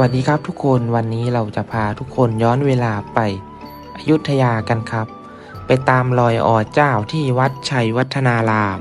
วัสดีครับทุกคนวันนี้เราจะพาทุกคนย้อนเวลาไปอยุธยากันครับ ไปตามรอยอ่อเจ้าที่วัดชัยวัฒนาราม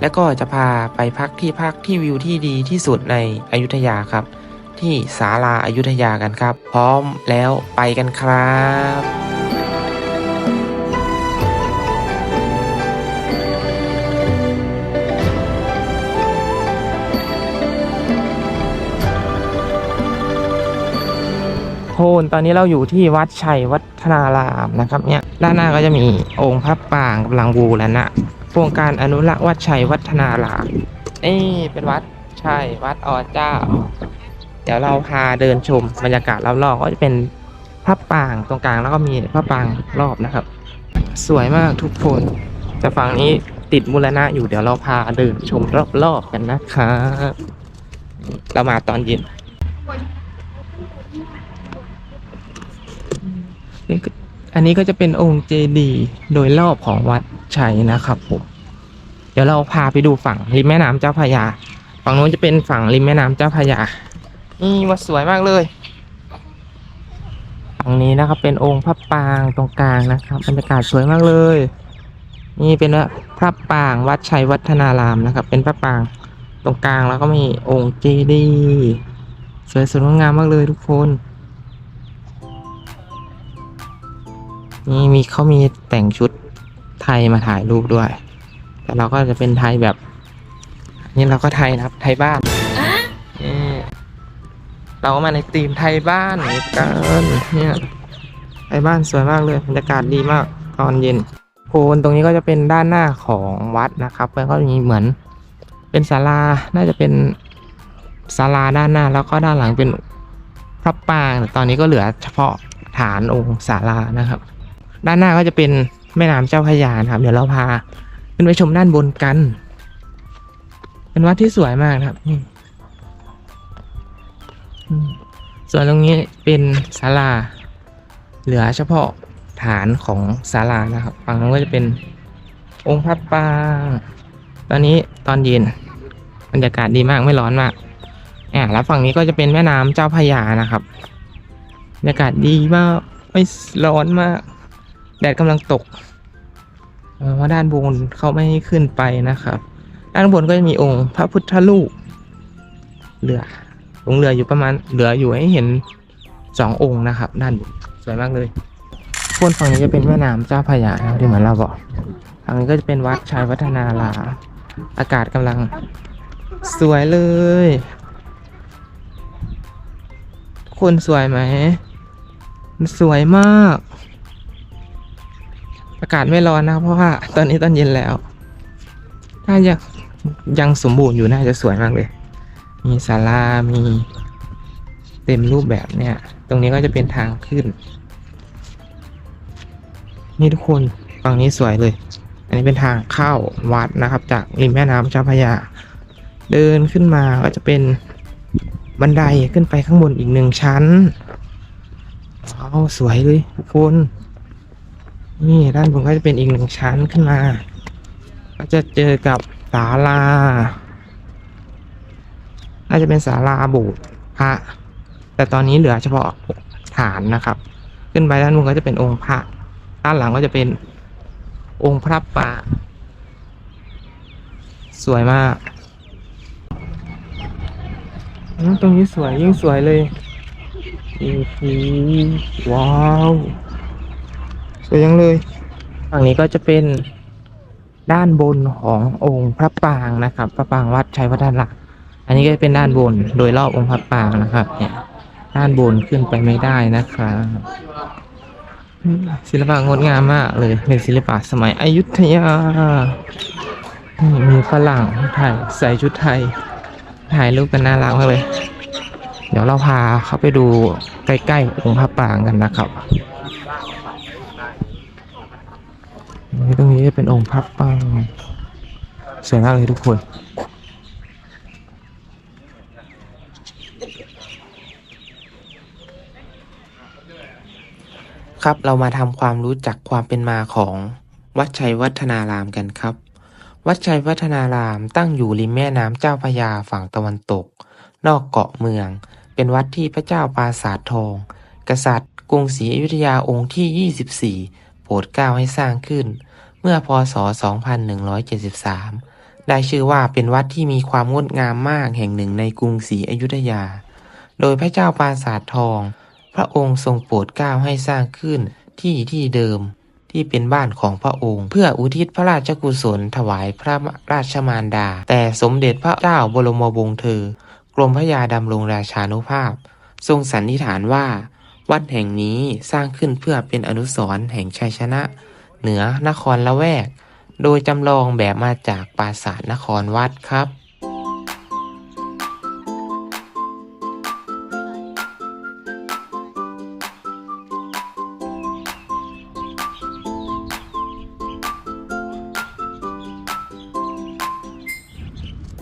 และก็จะพาไปพักที่พักที่วิวที่ดีที่สุดในอยุธยาครับ ที่ศาลาอายุทยากันครับ พร้อมแล้วไปกันครับ โทนตอนนี้เราอยู่ที่วัดชัยวัฒนารามนะครับเนี่ยด้านหน้าก็จะมีองค์พระปางกำลังบูรณะโครงการอนุรักษ์วัดชัยวัฒนารามนี่เป็นวัดชัยวัดอเจ้า เดี๋ยวเราพาเดินชมบรรยากาศรอบๆก็จะเป็นพระปางตรงกลางแล้วก็มีพระปางรอบนะครับ สวยมากทุกคนแต่ฝั่งนี้ติดมูลนะอยู่เดี๋ยวเราพาเดินชมรอบๆกันนะครับเรามาตอนเย็น นี่ก็ อันนี้ก็จะเป็นองค์เจดีย์โดยรอบของวัดชัยนะครับผมเดี๋ยวเราพาไปดูฝั่งริมแม่น้ำเจ้าพระยา ฝั่งนู้นจะเป็นฝั่งริมแม่น้ำเจ้าพระยานี่วัดสวยมากเลยฝั่งนี้นะครับเป็นองค์พระปางตรงกลางนะครับบรรยากาศสวยมากเลย นี่เป็นพระปางวัดชัยวัฒนารามนะครับ เป็นพระปางตรงกลางแล้วก็มีองค์เจดีย์สวยสดงดงามมากเลยทุกคน นี่มีเขามีแต่งชุดไทยมาถ่ายรูปด้วย แต่เราก็จะเป็นไทยแบบ นี่เราก็ไทยนะครับ ไทยบ้านนี่เราก็มาในธีมไทยบ้านนี่กันเนี่ยไทยบ้านสวยมากเลยบรรยากาศดีมากตอนเย็นโคนตรงนี้ก็จะเป็นด้านหน้าของวัดนะครับแล้วก็มีเหมือนเป็นศาลา น่าจะเป็นศาลาด้านหน้า แล้วก็ด้านหลังเป็นพระปรางแต่ตอนนี้ก็เหลือเฉพาะฐานองค์ศาลานะครับ ด้านหน้าก็จะเป็นแม่น้ำเจ้าพระยานครับ เดี๋ยวเราพาขึ้นไปชมด้านบนกัน เป็นวัดที่สวยมากครับนี่ส่วนตรงนี้เป็นศาลา เหลือเฉพาะฐานของศาลานะครับ ฝั่งนั้นก็จะเป็นองค์พระปางตอนนี้ตอนเย็นบรรยากาศดีมากไม่ร้อนมากอ่าแล้วฝั่งนี้ก็จะเป็นแม่น้ำเจ้าพระยานะครับบรรยากาศดีมากไม่ร้อนมาก แดดกำลังตกเออว่าด้านบนเขาไม่ให้ขึ้นไปนะครับ ด้านบนก็จะมีองค์พระพุทธรูปเหลือลงค์เรืออยู่ประมาณเหลืออยู่ให้เห็นสององค์นะครับ ด้านบนสวยมากเลยบนฝั่งนี้จะเป็นแม่น้ำเจ้าพระยาที่เหมือนเราบอกฝั่งนี้ก็จะเป็นวัดชัยวัฒนาราอากาศกำลังสวยเลย คนสวยไหมมันสวยมากากาศไม่ร้อนนะเพราะว่าตอนนี้ตอนเย็นแล้วน่าจะยังสมบูรณ์อยู่น่าจะสวยมากเลย มีศาลา มีเต็มรูปแบบเนี่ย ตรงนี้ก็จะเป็นทางขึ้น นี่ทุกคนฝั่งนี้สวยเลย อันนี้เป็นทางเข้าวัดนะครับ จากริมแม่น้ำเจ้าพระยา เดินขึ้นมาก็จะเป็นบันไดขึ้นไปข้างบนอีกหนึ่งชั้นว้าสวยเลยทุกคน นี่ด้านบนก็จะเป็นอีกหนึ่งชั้นขึ้นมา ก็จะเจอกับศาลา น่าจะเป็นศาลาโบุพระ แต่ตอนนี้เหลือเฉพาะฐานนะครับ ขึ้นไปด้านบนก็จะเป็นองค์พระ ด้านหลังก็จะเป็นองค์พระป่า สวยมากอืมตรงนี้สวยยิ่งสวยเลยโอ้โหว้าว สวยยังเลย ฝั่งนี้ก็จะเป็นด้านบนขององค์พระปางนะครับ พระปางวัดชัยวัฒนารามอันนี้ก็จะเป็นด้านบนโดยรอบองค์พระปางนะครับ เนี่ย ด้านบนขึ้นไปไม่ได้นะครับศิลปะงดงามมากเลยเป็นศิลปะสมัยอยุธยามีฝรั่งถ่ายใส่ชุดไทย ถ่ายรูปกันน่ารักมากเลย เดี๋ยวเราพาเข้าไปดูใกล้ๆองค์พระปางกันนะครับ นี่ตรงนี้จะเป็นองค์พระปรางสวยมากเลยทุกคน ครับเรามาทำความรู้จักความเป็นมาของวัดชัยวัฒนารามกันครับ วัดชัยวัฒนารามตั้งอยู่ริมแม่น้ำเจ้าพระยาฝั่งตะวันตก นอกเกาะเมือง เป็นวัดที่พระเจ้าปราสาททอง กษัตริย์ กรุงศรีอยุธยาองค์ที่ 24โปรดเกล้าให้สร้างขึ้น เมื่อพศ 2173 ได้ชื่อว่าเป็นวัดที่มีความงดงามมากแห่งหนึ่งในกรุงศรีอยุธยา โดยพระเจ้าปราสาททอง พระองค์ทรงโปรดเกล้าให้สร้างขึ้นที่ที่เดิมที่เป็นบ้านของพระองค์ เพื่ออุทิศพระราชกุศลถวายพระราชมารดา แต่สมเด็จพระเจ้าบรมวงศ์เธอ กรมพระยาดำรงราชานุภาพ ทรงสันนิษฐานว่า วัดแห่งนี้สร้างขึ้นเพื่อเป็นอนุสรณ์แห่งชัยชนะ เหนือนครละแวก โดยจำลองแบบมาจากปราสาทนครวัดครับ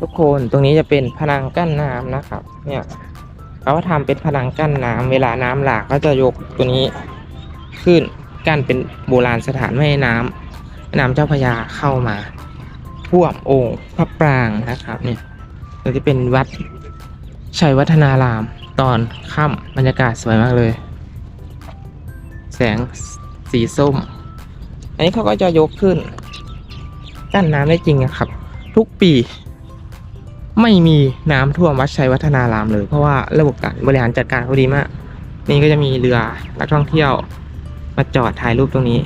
ทุกคนตรงนี้จะเป็นพนังกั้นน้ำนะครับ เนี่ยเขาทำเป็นพนังกั้นน้ำเวลาน้ำหลากก็จะยกตัวนี้ขึ้น กั้นเป็นโบราณสถานไม่น้ำแม่น้ำเจ้าพระยาเข้ามาท่วมองค์พระปรางนะครับเนี่ยเราจะเป็นวัดชัยวัฒนารามตอนค่ำบรรยากาศสวยมากเลย แสงสีส้ม อันนี้เขาก็จะยกขึ้นกั้นน้ำได้จริงอะครับ ทุกปีไม่มีน้ำท่วมวัดชัยวัฒนารามเลย เพราะว่าระบบการบริหารจัดการเขาดีมาก นี่ก็จะมีเรือนักท่องเที่ยว มาจอดถ่ายรูปตรงนี้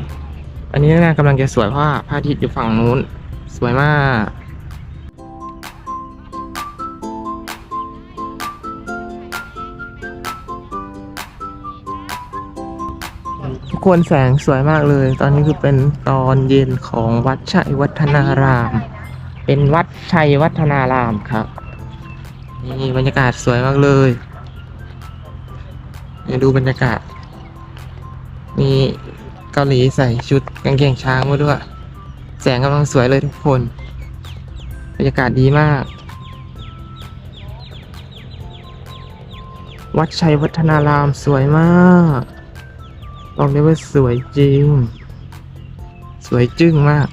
อันนี้น่ากำลังจะสวยเพราะพระอาทิตย์อยู่ฝั่งนู้น สวยมาก ทุกคนแสงสวยมากเลย ตอนนี้คือเป็นตอนเย็นของวัดชัยวัฒนาราม เป็นวัดชัยวัฒนารามครับ นี่บรรยากาศสวยมากเลยดูบรรยากาศ มีเกาหลีใส่ชุดกางเกงช้างมาด้วย แสงกำลังสวยเลยทุกคน บรรยากาศดีมาก วัดชัยวัฒนารามสวยมากบอกเลยว่าสวยจริง สวยจึ้งมาก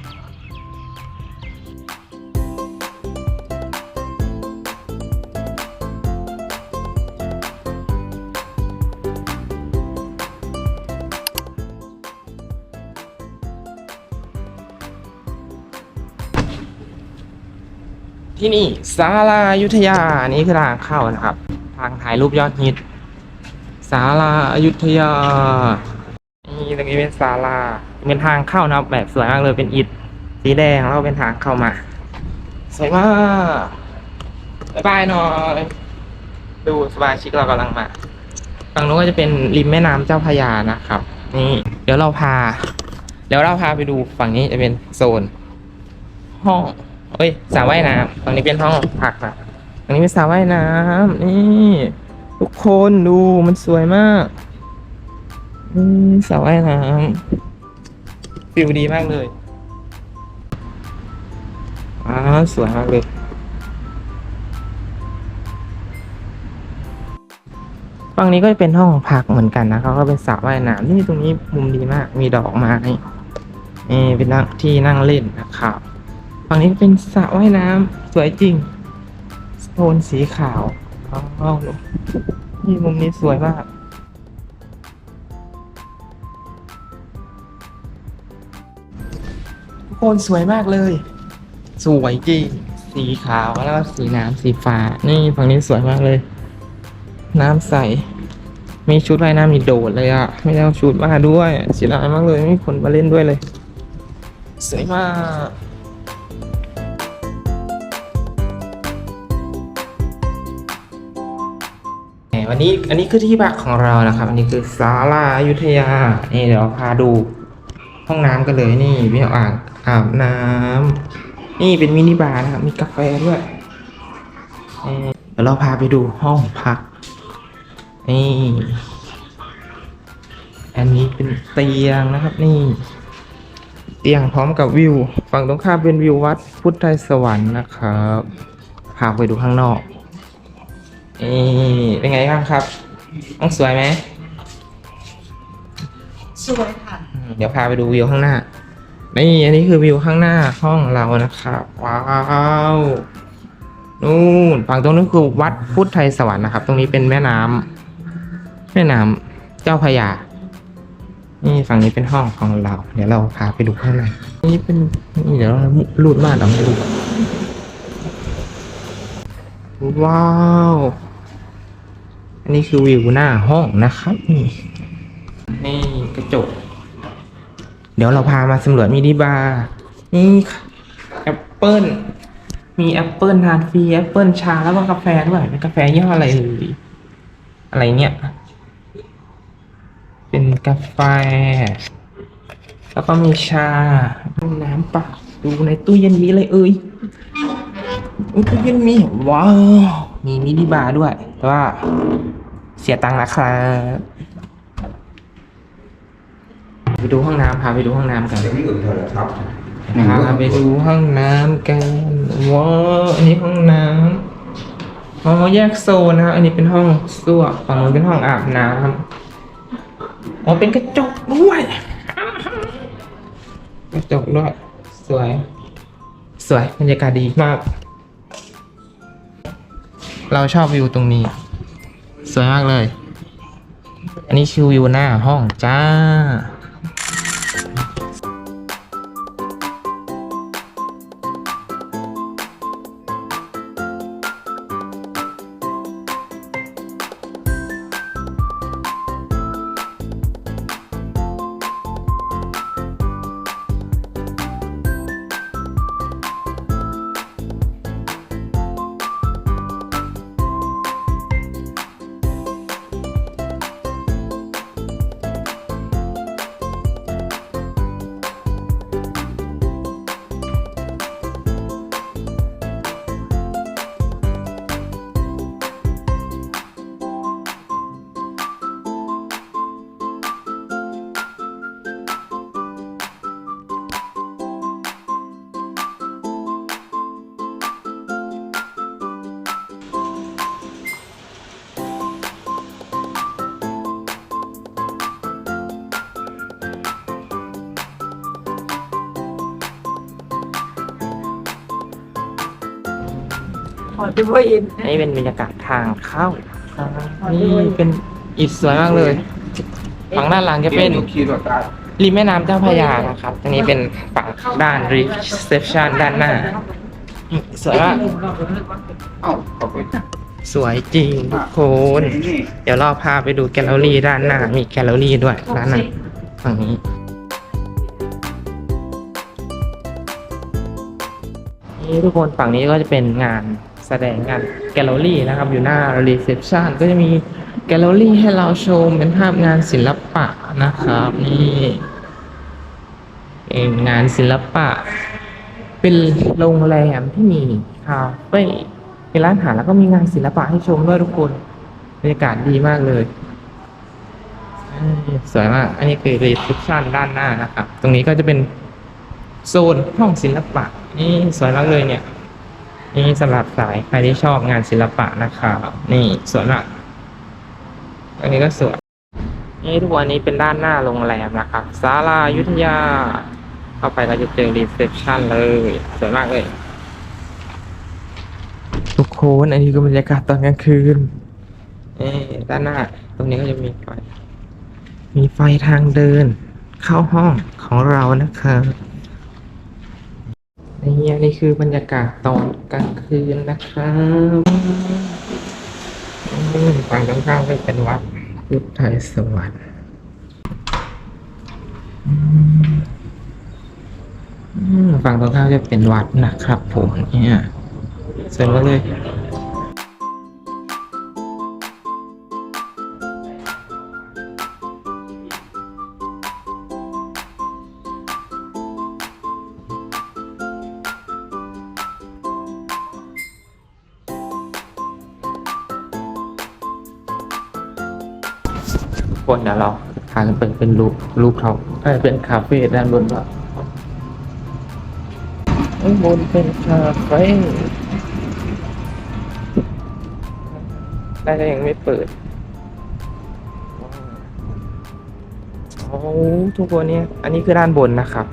ที่นี่ศาลาอยุธยานี่คือทางเข้านะครับ ทางถ่ายรูปยอดฮิตศาลาอยุธยานี่ตรงนี้เป็นศาลาเป็นทางเข้านะครับแบบสวยมากเลยเป็นอิฐสีแดงแล้วเป็นทางเข้ามาสวยมากบายบายหน่อยดูสบายชิกเรากำลังมาฝั่งนู้นก็จะเป็นริมแม่น้ำเจ้าพยานะครับ นี่ เดี๋ยวเราพา เดี๋ยวเราพาไปดูฝั่งนี้จะเป็นโซน ห้อง เอ้ยสระว่ายน้ำตรงนี้เป็นห้องพักนะตรงนี้เป็นสระว่ายน้ำนี่ทุกคนดูมันสวยมากนี่สระว่ายน้ำฟิลดีมากเลยอ้าวสวยมากเลยฝั่งนี้ก็จะเป็นห้องพักเหมือนกันนะเขาก็เป็นสระว่ายน้ำนี่ตรงนี้มุมดีมาก มีดอกไม้นี่เป็นนั่งที่นั่งเล่นนะครับ ฝั่งนี้เป็นสระว่ายน้ำสวยจริงโทนสีขาวอ้าวนี่มุมนี้สวยมากทุกคนสวยมากเลย สวยจริง สีขาวแล้วก็สีน้ำสีฟ้า นี่ฝั่งนี้สวยมากเลย น้ำใส มีชุดว่ายน้ำมีโดดเลยอะไม่ได้เอาชุดมาด้วยเสียดายมากเลยไม่มีคนมาเล่นด้วยเลย สวยมาก วันนี้อันนี้คือที่พักของเรานะครับ อันนี้คือศาลาอยุธยา นี่เดี๋ยวพาดูห้องน้ำกันเลยนี่มีอ่างอาบน้ำนี่เป็นมินิบาร์นะครับ มีกาแฟด้วยเดี๋ยวเราพาไปดูห้องพักนี่อันนี้เป็นเตียงนะครับนี่ เตียงพร้อมกับวิว ฝั่งตรงข้ามเป็นวิววัดพุทธไทยสวรรค์นะครับพาไปดูข้างนอก นี่เป็นไงบ้างครับห้องสวยไหม สวยค่ะอืมเดี๋ยวพาไปดูวิวข้างหน้า นี่อันนี้คือวิวข้างหน้าห้องเรานะครับ ว้าวนู่นฝั่งตรงนู้นคือวัดพุทธไทยสวรรค์นะครับ ตรงนี้เป็นแม่น้ำแม่น้ำเจ้าพระยา นี่ฝั่งนี้เป็นห้องของเรา เดี๋ยวเราพาไปดูข้างในนี่เป็นนี่เดี๋ยวเราลูดม่านออกให้ดูว้าว อันนี้คือวิวหน้าห้องนะครับนี่นี่กระจก เดี๋ยวเราพามาสำรวจมินิบาร์นี่แอปเปิลมีแอปเปิลทานฟรีแอปเปิลชาแล้วก็กาแฟด้วยเป็นกาแฟยี่ห้ออะไรเอ่ยอะไรเนี่ย เป็นกาแฟ แล้วก็มีชามีน้ำเปล่าดูในตู้เย็นมีอะไรเอ่ยอุ๊ยตู้เย็นมีว้าวมีมินิบาร์ด้วย แต่ว่าเสียตังค์นะครับไปดูห้องน้ำพาไปดูห้องน้ำกันเดี๋ยวนี้อื่นเถอะครับพาไปดูห้องน้ำกันว้าวอันนี้ห้องน้ำอ๋อแยกโซนนะครับ อันนี้เป็นห้องส้วมฝั่งนู้นเป็นห้องอาบน้ำอ๋อเป็นกระจกด้วยกระจกด้วยสวย สวยบรรยากาศดีมาก เราชอบวิวตรงนี้ สวยมากเลย อันนี้คือวิวหน้าห้องจ้า ขอดูว่าอินนี่เป็นบรรยากาศทางเข้านี่เป็นอิฐสวยมากเลยฝั่งด้านหลังจะเป็นคีย์ตัวตาริมแม่น้ำเจ้าพระยานะครับตรงนี้เป็นฝั่งด้าน reception ด้านหน้า สวยมากเอ้าขอบคุณสวยจริงทุกคนนี่เดี๋ยวเราพาไปดูแกลเลอรี่ด้านหน้า มีแกลเลอรี่ด้วยด้านหน้าฝั่งนี้นี่ทุกคนฝั่งนี้ก็จะเป็นงานแส ดงงานแกลเลอรี่นะครับ อยู่หน้า reception ก็จะมีแกลเลอรี่ให้เราชมเป็นภาพงานศิลปะนะครับนี่เป็นงานศิลปะ เป็นโรงแรมที่มีคาเฟ่มีร้านอาหารแล้วก็มีงานศิลปะให้ชมด้วยทุกคนบรรยากาศดีมากเลยเอ้ยสวยมาก อันนี้คือ reception ด้านหน้านะครับ ตรงนี้ก็จะเป็นโซนห้องศิลปะ นี่สวยมากเลยเนี่ย นี่สำหรับสายใครที่ชอบงานศิลปะนะครับนี่สวยมากอันนี้ก็สวยนี่ทุกวันนี้เป็นด้านหน้าโรงแรมนะครับศาลายุทธยา เข้าไปก็จะเจอรีเซพชันเลยสวยมากเลยทุกคนอันนี้ก็บรรยากาศตอนกลางคืนนี่ด้านหน้า ตรงนี้ก็จะมีไฟ มีไฟทางเดิน เข้าห้องของเรานะครับ นี่อันนี้คือบรรยากาศตอนกลางคืนนะครับฝั่งตรงข้ามก็เป็นวัดพุทธไทยสวรรค์ฝั่งตรงข้ามจะเป็นวัดนะครับผมเนี่ยสวยมากเลย ทุกคนเดี๋ยวเราพากันไปเป็นรูปรูปท็อปเอ้ยเป็นคาเฟ่ด้านบนว่าด้านบนเป็นคาเฟ่ได้แต่ยังไม่เปิดโอ้ทุกคนเนี่ย อันนี้คือด้านบนนะครับ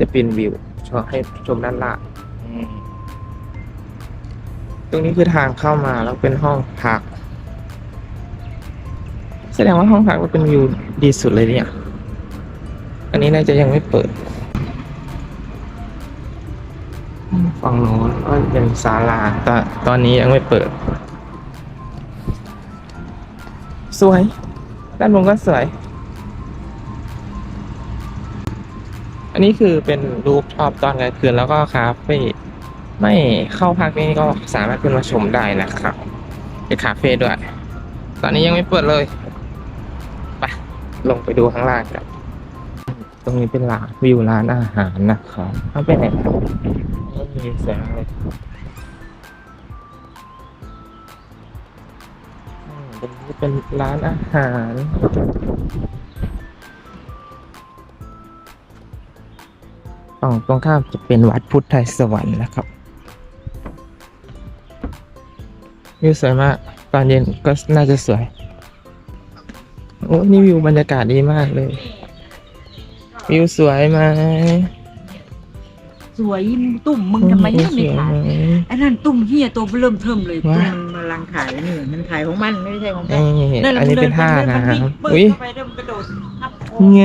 จะเป็นวิวชอบให้ชมด้านล่างอืมตรงนี้คือทางเข้ามาแล้วเป็นห้องพัก แสดงว่าห้องพักมันเป็นวิวดีสุดเลยเนี่ย อันนี้น่าจะยังไม่เปิด ฝั่งโน้นก็เป็นศาลาแต่ตอนนี้ยังไม่เปิด สวย ด้านบนก็สวย อันนี้คือเป็นรูปท็อปตอนกลางคืนแล้วก็คาเฟ่ไม่เข้าพักนี่ก็สามารถขึ้นมาชมได้นะครับเป็นคาเฟ่ด้วย ตอนนี้ยังไม่เปิดเลย ลงไปดูข้างล่างกัน ตรงนี้เป็นร้านวิวร้านอาหารนะครับเอาไปไหนครับไม่มีแสงเลยตรงนี้เป็นร้านอาหารฝั่งตรงข้ามจะเป็นวัดพุทธไทยสวรรค์นะครับวิวสวยมาก ตอนเย็นก็น่าจะสวย โอ้นี่วิวบรรยากาศดีมากเลย วิวสวยไหมสวยตุ่มมึงทำไมยังไม่ถ่ายสวไหมอันนั้นตุ่มเฮียตัวเริ่มเทิมเลยว้าตุ่มมันกำลังถ่ายนี่มันถ่ายของมันไม่ใช่ของแกนี่นั่นแหละอันนี้เป็นท่ามันะวิ่งเปิดอุ้ยเข้าไปเริ่มกระโดดทับคอไง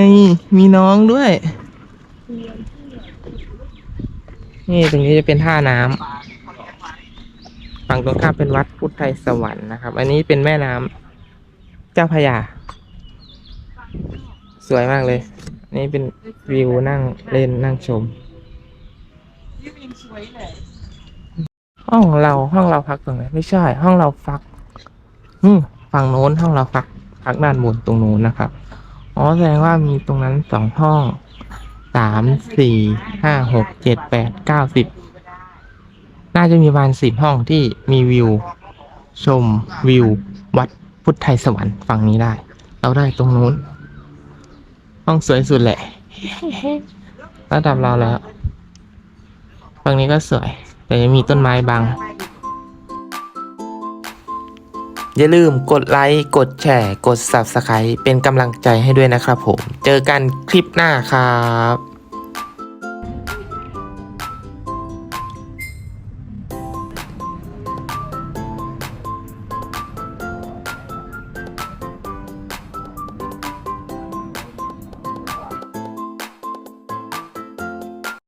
มีน้องด้วย นี่ตรงนี้จะเป็นท่าน้ำฝั่งตรงข้ามเป็นวัดพุทธไทยสวรรค์นะครับ อันนี้เป็นแม่น้ำเจ้าพระยา สวยมากเลย นี่เป็นวิวนั่งเล่นนั่งชมวิวยังสวยเลยห้องเราห้องเราพักตรงไหนไม่ใช่ ห้องเราพัก อืมฝั่งโน้นห้องเราพักพักด้านบนตรงโน้นนะครับอ๋อแสดงว่ามีตรงนั้นสองห้องสามสี่ห้าหกเจ็ดแปดเก้าสิบน่าจะมีประมาณสิบห้องที่มีวิว ชมวิว วัดพุทธไทยสวรรค์ฝั่งนี้ได้ เราได้ตรงนู้น ห้องสวยสุดแหละระดับเราแล้วฝั่งนี้ก็สวย แต่ยังมีต้นไม้บัง อย่าลืมกดไลค์ กดแชร์ กด Subscribe เป็นกำลังใจให้ด้วยนะครับผม เจอกันคลิปหน้าครับ